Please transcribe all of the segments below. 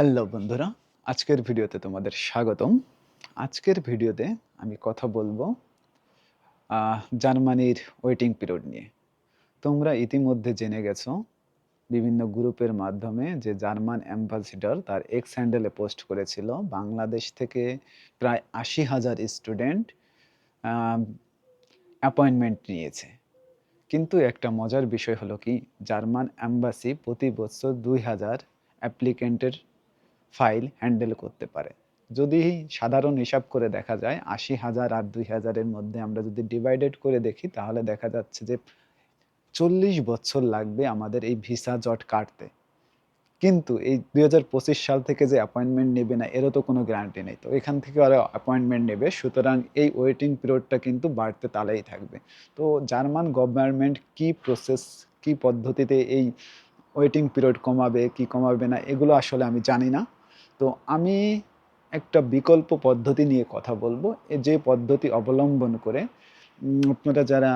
Hello বন্ধুরা, আজকের ভিডিওতে তোমাদের স্বাগতম। আজকের ভিডিওতে আমি কথা বলব জার্মানির ওয়েটিং পিরিয়ড নিয়ে। তোমরা ইতিমধ্যে জেনে গেছো, বিভিন্ন গ্রুপের মাধ্যমে যে জার্মান অ্যাম্বাসিডর তার এক্স হ্যান্ডেলে পোস্ট করেছিল, বাংলাদেশ থেকে প্রায় আশি হাজার স্টুডেন্ট অ্যাপয়েন্টমেন্ট নিয়েছে। কিন্তু একটা মজার বিষয় হলো কি, জার্মান অ্যাম্বাসি প্রতি বছর দুই হাজার অ্যাপ্লিকেন্টের ফাইল হ্যান্ডেল করতে পারে। যদি সাধারণ হিসাব করে দেখা যায়, আশি হাজার আর দুই হাজারের মধ্যে আমরা যদি ডিভাইডেড করে দেখি, তাহলে দেখা যাচ্ছে যে চল্লিশ বছর লাগবে আমাদের এই ভিসা জট কাটতে। কিন্তু এই দুই হাজার পঁচিশ সাল থেকে যে অ্যাপয়েন্টমেন্ট নেবে না, এরও তো কোনো গ্যারান্টি নেই। তো এখান থেকে আরও অ্যাপয়েন্টমেন্ট নেবে, সুতরাং এই ওয়েটিং পিরিয়ডটা কিন্তু বাড়তে তালেই থাকবে। তো জার্মান গভর্নমেন্ট কি প্রসেস কি পদ্ধতিতে এই ওয়েটিং পিরিয়ড কমাবে, কি কমাবে না, এগুলো আসলে আমি জানি না। তো আমি একটা বিকল্প পদ্ধতি নিয়ে কথা বলব। যে পদ্ধতি অবলম্বন করে আপনারা যারা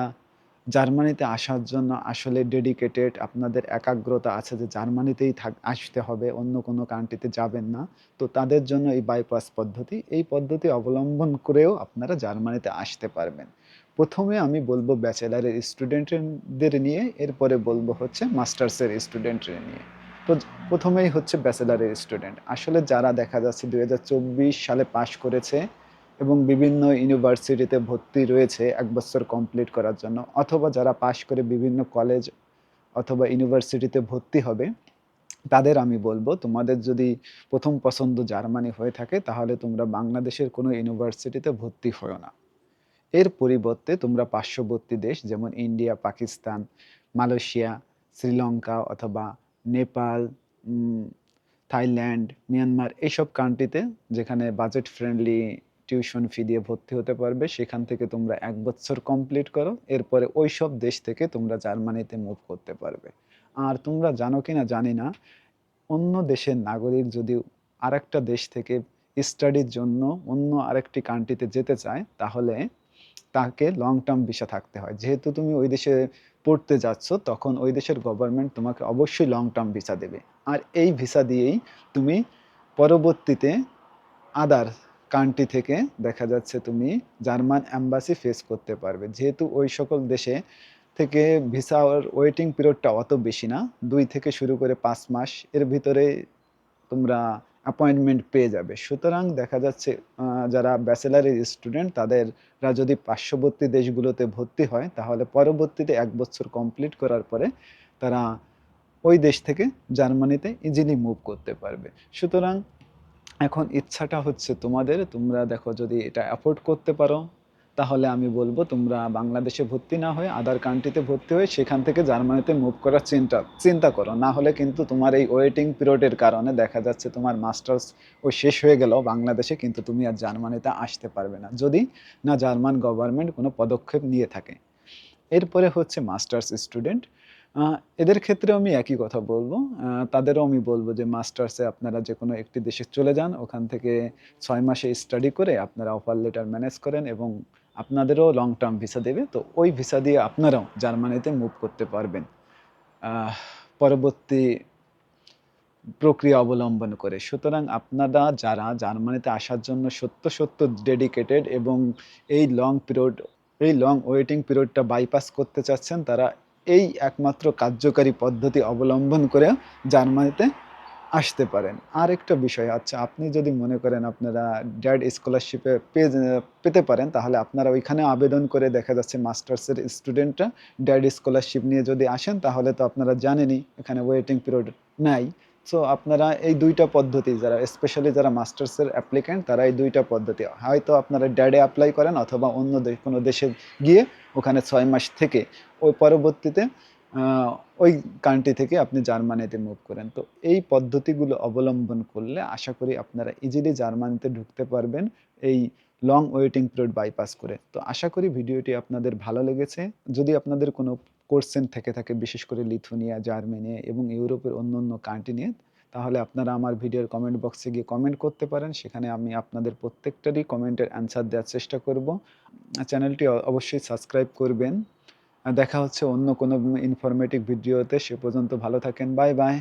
জার্মানিতে আসার জন্য আসলে ডেডিকেটেড আপনাদের একাগ্রতা আছে যে জার্মানিতেই থাক, আসতে হবে, অন্য কোনো কান্ট্রিতে যাবেন না, তো তাদের জন্য এই বাইপাস পদ্ধতি, এই পদ্ধতি অবলম্বন করেও আপনারা জার্মানিতে আসতে পারবেন। প্রথমে আমি বলব ব্যাচেলারের স্টুডেন্টদের নিয়ে, এরপরে বলব হচ্ছে মাস্টার্সের স্টুডেন্টদের নিয়ে। তো প্রথমেই হচ্ছে ব্যাচেলারের স্টুডেন্ট। আসলে যারা দেখা যাচ্ছে দু হাজার চব্বিশ সালে পাশ করেছে এবং বিভিন্ন ইউনিভার্সিটিতে ভর্তি রয়েছে এক বছর কমপ্লিট করার জন্য, অথবা যারা পাশ করে বিভিন্ন কলেজ অথবা ইউনিভার্সিটিতে ভর্তি হবে, তাদের আমি বলব, তোমাদের যদি প্রথম পছন্দ জার্মানি হয়ে থাকে, তাহলে তোমরা বাংলাদেশের কোনো ইউনিভার্সিটিতে ভর্তি হও না। এর পরিবর্তে তোমরা পার্শ্ববর্তী দেশ, যেমন ইন্ডিয়া, পাকিস্তান, মালয়েশিয়া, শ্রীলঙ্কা অথবা নেপাল থাইল্যান্ড, মিয়ানমার এইসব কান্ট্রিতে যেখানে বাজেট ফ্রেন্ডলি টিউশন ফি দিয়ে ভর্তি হতে পারবে, সেখান থেকে তোমরা এক বছর কমপ্লিট করো। এরপরে ওই সব দেশ থেকে তোমরা জার্মানিতে মুভ করতে পারবে। আর তোমরা জানো কি না জানি না, অন্য দেশের নাগরিক যদি আরেকটা দেশ থেকে স্টাডির জন্য অন্য আরেকটি কান্ট্রিতে যেতে চায়, তাহলে তাকে লং টার্ম ভিসা থাকতে হয়। যেহেতু তুমি ওই দেশে পড়তে যাচ্ছ, তখন ওই দেশের গভর্নমেন্ট তোমাকে অবশ্যই লং টার্ম ভিসা দেবে। আর এই ভিসা দিয়েই তুমি পরবর্তীতে আদার কান্ট্রি থেকে দেখা যাচ্ছে তুমি জার্মান অ্যাম্বাসি ফেস করতে পারবে। যেহেতু ওই সকল দেশে থেকে ভিসার ওয়েটিং পিরিয়ডটা অত বেশি না। দুই থেকে শুরু করে পাঁচ মাস। এর ভিতরে তোমরা অ্যাপয়েন্টমেন্ট পেয়ে যাবে। সুতরাং দেখা যাচ্ছে যারা ব্যাচেলারের স্টুডেন্ট তাদেররা যদি পার্শ্ববর্তী দেশগুলোতে ভর্তি হয়, তাহলে পরবর্তীতে এক বছর কমপ্লিট করার পরে তারা ওই দেশ থেকে জার্মানিতে ইজিলি মুভ করতে পারবে। সুতরাং এখন ইচ্ছাটা হচ্ছে তোমাদের, তোমরা দেখো যদি এটা অ্যাফোর্ড করতে পারো তাহলে আমি বলব তোমরা বাংলাদেশে ভর্তি না হয়ে আদার কান্ট্রিতে ভর্তি হয়ে সেখান থেকে জার্মানিতে মুভ করার চিন্তা চিন্তা করো। না হলে কিন্তু তোমার এই ওয়েটিং পিরিয়ডের কারণে দেখা যাচ্ছে তোমার মাস্টার্স ও শেষ হয়ে গেল বাংলাদেশে, কিন্তু তুমি আর জার্মানিতে আসতে পারবে না। যদি না জার্মান গভর্নমেন্ট কোনো পদক্ষেপ নিয়ে থাকে। এরপরে হচ্ছে মাস্টার্স স্টুডেন্ট এদের ক্ষেত্রেও আমি একই কথা বলব। তাদেরও আমি বলব যে মাস্টার্সে আপনারা যে কোনো একটি দেশে চলে যান, ওখান থেকে ছয় মাসে স্টাডি করে আপনারা অফার লেটার ম্যানেজ করেন এবং আপনাদেরও লং টার্ম ভিসা দেবে। তো ওই ভিসা দিয়ে আপনারাও জার্মানিতে মুভ করতে পারবেন। পরবর্তী প্রক্রিয়া অবলম্বন করে। সুতরাং আপনারা যারা জার্মানিতে আসার জন্য সত্য সত্য ডেডিকেটেড এবং এই লং পিরিয়ড এই লং ওয়েটিং পিরিয়ডটা বাইপাস করতে চাচ্ছেন, তারা এই একমাত্র কার্যকারী পদ্ধতি অবলম্বন করে জার্মানিতে আসতে পারেন। আর একটা বিষয় আচ্ছা আপনি যদি মনে করেন আপনারা ড্যাড স্কলারশিপে পেয়ে পেতে পারেন, তাহলে আপনারা ওইখানে আবেদন করে দেখা যাচ্ছে মাস্টার্সের স্টুডেন্টরা ড্যাড স্কলারশিপ নিয়ে যদি আসেন, তাহলে তো আপনারা জানেনই, এখানে ওয়েটিং পিরিয়ড নাই। সো আপনারা এই দুইটা পদ্ধতি যারা স্পেশালি যারা মাস্টার্সের অ্যাপ্লিক্যান্ট তারা এই দুইটা পদ্ধতি। হয়তো আপনারা ড্যাডে অ্যাপ্লাই করেন অথবা অন্য কোনো দেশে গিয়ে ওখানে ছয় মাস থেকে। ওই পরবর্তীতে ওই কান্ট্রি থেকে আপনি জার্মানিতে মুভ করেন। তো এই পদ্ধতিগুলো অবলম্বন করলে আশা করি আপনারা ইজিলি জার্মানিতে ঢুকতে পারবেন এই লং ওয়েটিং পিরিয়ড বাইপাস করে। তো আশা করি ভিডিওটি আপনাদের ভালো লেগেছে। যদি আপনাদের কোনো কোর্সেন থেকে থাকে, বিশেষ করে লিথুনিয়া, জার্মানি এবং ইউরোপের অন্য অন্য কান্ট্রি নিয়ে, তাহলে আপনারা আমার ভিডিওর কমেন্ট বক্সে গিয়ে কমেন্ট করতে পারেন। সেখানে আমি আপনাদের প্রত্যেকটারই কমেন্টের অ্যান্সার দেওয়ার চেষ্টা করব। চ্যানেলটি অবশ্যই সাবস্ক্রাইব করবেন। দেখা হচ্ছে অন্য কোনো ইনফরমেটিভ ভিডিওতে। সে পর্যন্ত ভালো থাকেন বাই বাই